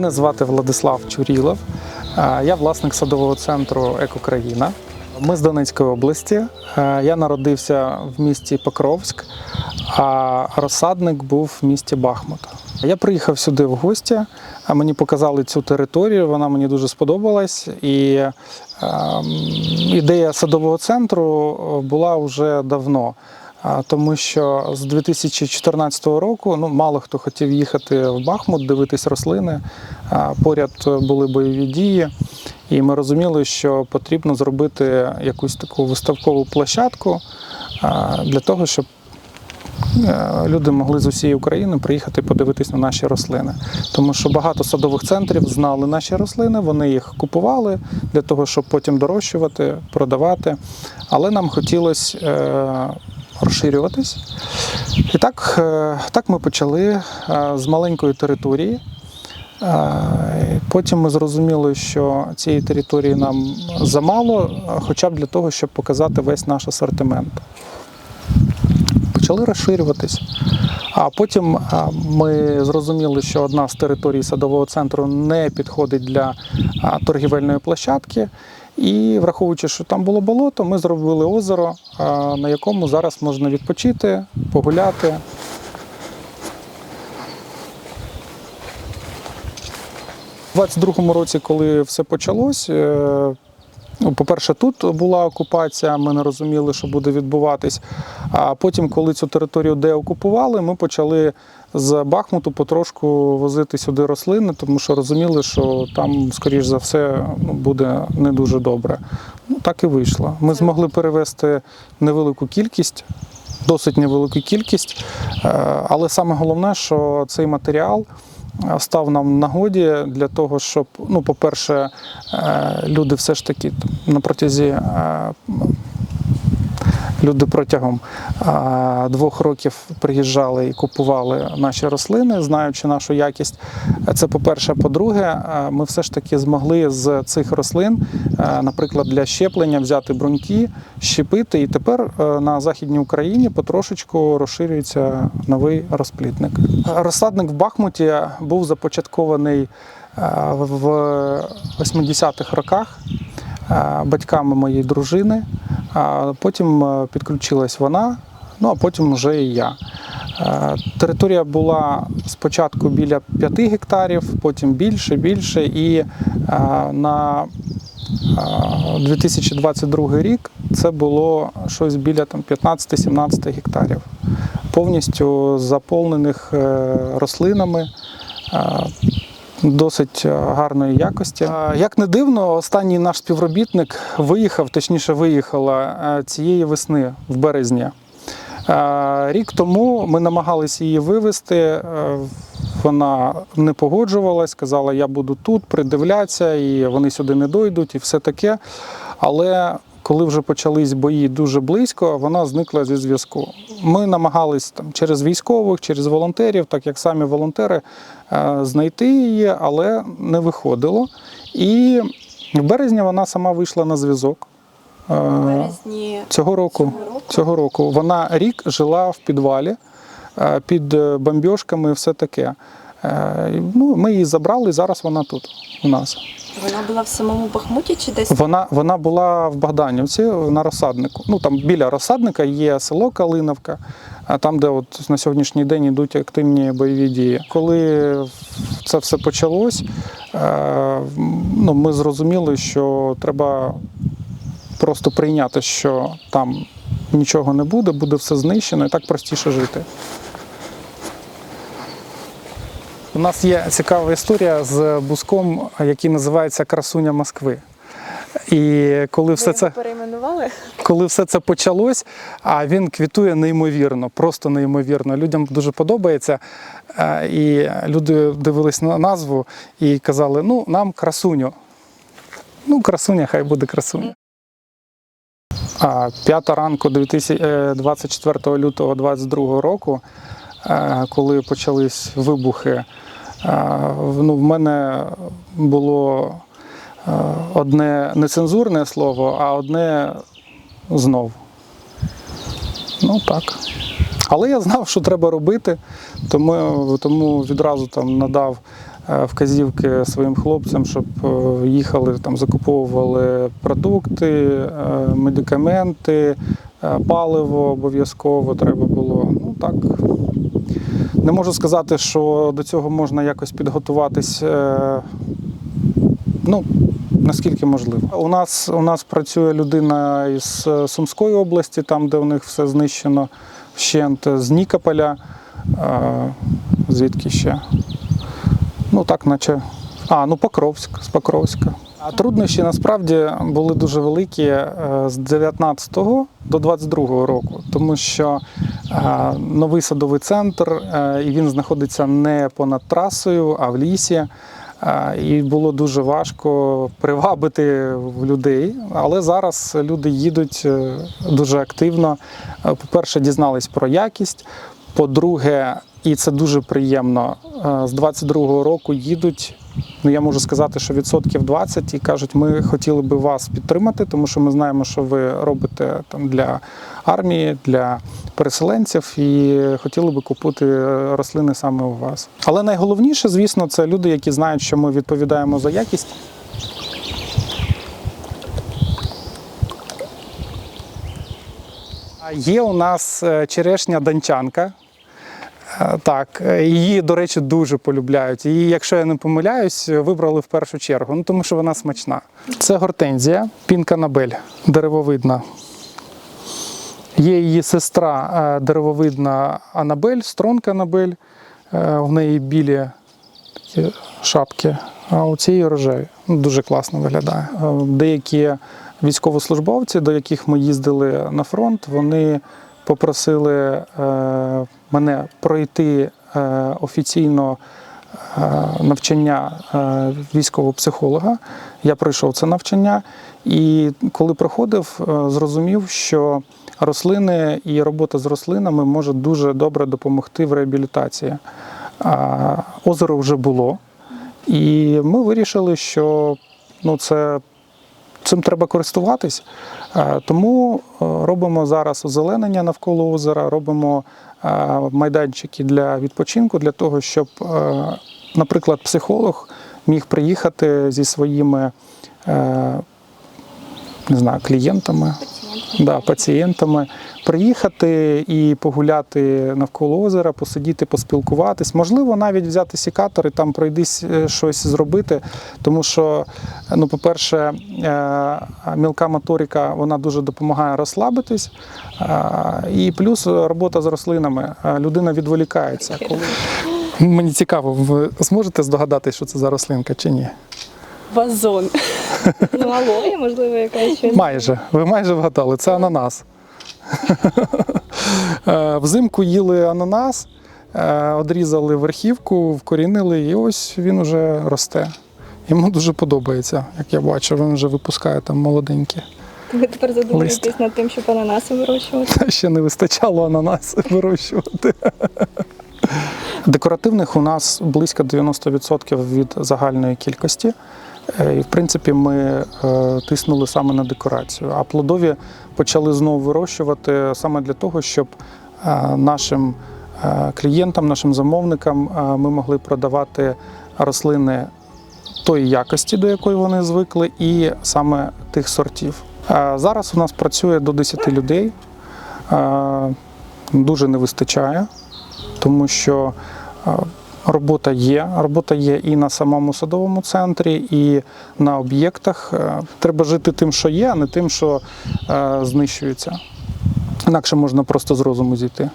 Мене звати Владислав Чурілов. Я власник садового центру Екокраїна. Ми з Донецької області. Я народився в місті Покровськ, а розсадник був в місті Бахмут. Я приїхав сюди в гості, мені показали цю територію, вона мені дуже сподобалась. І ем, ідея садового центру була вже давно. Тому що з 2014 року ну, мало хто хотів їхати в Бахмут, дивитись рослини. Поряд були бойові дії, і ми розуміли, що потрібно зробити якусь таку виставкову площадку для того, щоб е, люди могли з усієї України приїхати подивитись на наші рослини. Тому що багато садових центрів знали наші рослини, вони їх купували для того, щоб потім дорощувати, продавати. Але нам хотілося е, розширюватись. І так, е, так ми почали е, з маленької території. Е, Потім ми зрозуміли, що цієї території нам замало, хоча б для того, щоб показати весь наш асортимент. Почали розширюватись. А потім ми зрозуміли, що одна з територій садового центру не підходить для торгівельної площадки. І враховуючи, що там було болото, ми зробили озеро, на якому зараз можна відпочити, погуляти. У 22-му році, коли все почалось, е, Ну, по-перше, тут була окупація, ми не розуміли, що буде відбуватись. А потім, коли цю територію деокупували, ми почали з Бахмуту потрошку возити сюди рослини, тому що розуміли, що там, скоріш за все, ну, буде не дуже добре. Ну, так і вийшло. Ми змогли перевезти невелику кількість. Досить невелику кількість, Е, але саме головне, що цей матеріал став нам нагоді для того, щоб, ну, по-перше, е, люди все ж таки на протязі. Люди протягом двох років приїжджали і купували наші рослини, знаючи нашу якість. Це по-перше. По-друге, ми все ж таки змогли з цих рослин, наприклад, для щеплення взяти бруньки, щепити. І тепер на Західній Україні потрошечку розширюється новий розплідник. Розсадник в Бахмуті був започаткований в 80-х роках батьками моєї дружини. А потім е, підключилась вона, ну а потім вже і я. Е, Територія була спочатку біля 5 гектарів, потім більше, більше. І е, на е, 2022 рік це було щось біля там, 15-17 гектарів, повністю заповнених рослинами. Досить е, гарної якості. Е, Як не дивно, останній наш співробітник виїхав, точніше, виїхала е, цієї весни в березні. Рік тому ми намагалися її вивезти. Вона не погоджувалась, казала, я буду тут, придивлятися, і вони сюди не дойдуть, і все таке. Але коли вже почались бої дуже близько, вона зникла зі зв'язку. Ми намагались там через військових, через волонтерів, так як самі волонтери, е, знайти її, але не виходило. І в березні вона сама вийшла на зв'язок. Е, березні Цього року, Цього року? цього року вона рік жила в підвалі е, під бомбьошками і все таке. Е, Ну, ми її забрали, зараз вона тут у нас. вона була в самому Бахмуті чи десь Вона, вона була в Богданівці на розсаднику. Ну там біля розсадника є село Калиновка, а там, де от на сьогоднішній день йдуть активні бойові дії. Коли це все почалось, е, ну, ми зрозуміли, що треба просто прийняти, що там нічого не буде, буде все знищено і так простіше жити. У нас є цікава історія з буском, який називається Красуня Москви. І коли все це коли все це почалось, а він квітує неймовірно, просто неймовірно. Людям дуже подобається. Е, І люди дивились на назву і казали: ну, нам красуню. Ну, красуня, хай буде красуня. П'ята ранку 2000 е, 24 лютого 2022 року, коли почались вибухи, е, ну, в мене було е, одне нецензурне слово, а одне знов. Ну так. Але я знав, що треба робити, тому, тому відразу там надав е, вказівки своїм хлопцям, щоб е, їхали там, закуповували продукти, е, медикаменти, е, паливо обов'язково треба було. Ну так. Не можу сказати, що до цього можна якось підготуватись. е, Ну, наскільки можливо. У нас, у нас працює людина із е, Сумської області, там, де у них все знищено вщент, з Нікополя. Е, Звідки ще? Ну, так, наче. А, ну Покровськ, з Покровська. А труднощі насправді були дуже великі е, з 19 до 22 року, тому що е, новий садовий центр, е, і він знаходиться не понад трасою, а в лісі. Е, І було дуже важко привабити людей. Але зараз люди їдуть е, дуже активно. По-перше, дізнались про якість. По-друге, і це дуже приємно. е, З 22-го року їдуть. Ну, я можу сказати, що відсотків 20 і кажуть, ми хотіли би вас підтримати, тому що ми знаємо, що ви робите там для армії, для переселенців, і хотіли би купити е, рослини саме у вас. Але найголовніше, звісно, це люди, які знають, що ми відповідаємо за якість. Є у нас е, черешня дончанка. Е, Так, е, її, до речі, дуже полюбляють. Її, якщо я не помиляюсь, вибрали в першу чергу, ну тому що вона смачна. Це гортензія, пінка набель, деревовидна. Є її сестра е, деревовидна Анабель, стронка Анабель. В неї білі такі шапки, а у цієї рожеві. Ну, Дуже класно виглядає. Деякі військовослужбовці, до яких ми їздили на фронт, вони попросили е, мене пройти е, офіційно е, навчання військового психолога. Я пройшов це навчання, і коли проходив, зрозумів, що рослини і робота з рослинами може дуже добре допомогти в реабілітації. Озеро вже було, і ми вирішили, що ну, це цим треба користуватись. Е, Тому е, робимо зараз озеленення навколо озера, робимо е, майданчики для відпочинку, для того, щоб, наприклад, психолог міг приїхати зі своїми не знаю, клієнтами, да, пацієнтами, приїхати і погуляти навколо озера, посидіти, поспілкуватись. Можливо, навіть взяти сікатор і там пройдись е, щось зробити. Тому що, ну, по-перше, е, мілка моторика вона дуже допомагає розслабитись. Е, І плюс робота з рослинами. Людина відволікається. Коли... Мені цікаво, ви зможете здогадатися, що це за рослинка чи ні? Вазон. Ну, алоє, можливо, якась щось. Майже. Ви майже вгадали. Це ананас. Е, Взимку їли ананас, е, одрізали верхівку, вкорінили, і ось він уже росте. Йому дуже подобається, як я бачу, він вже випускає там молоденькі. Ви тепер задумуєтесь над тим, щоб ананаси вирощувати. Ще не вистачало ананаси вирощувати. Декоративних у нас близько 90% від загальної кількості. Е, І, в принципі, ми е, тиснули саме на декорацію. А плодові почали знову вирощувати саме для того, щоб е, нашим клієнтам, нашим замовникам ми могли продавати рослини тої якості, до якої вони звикли, і саме тих сортів. Зараз у нас працює до 10 людей. Дуже не вистачає, тому що робота є. Робота є і на самому садовому центрі, і на об'єктах. Е, Треба жити тим, що є, а не тим, що е, знищується. Інакше можна просто з розуму зійти.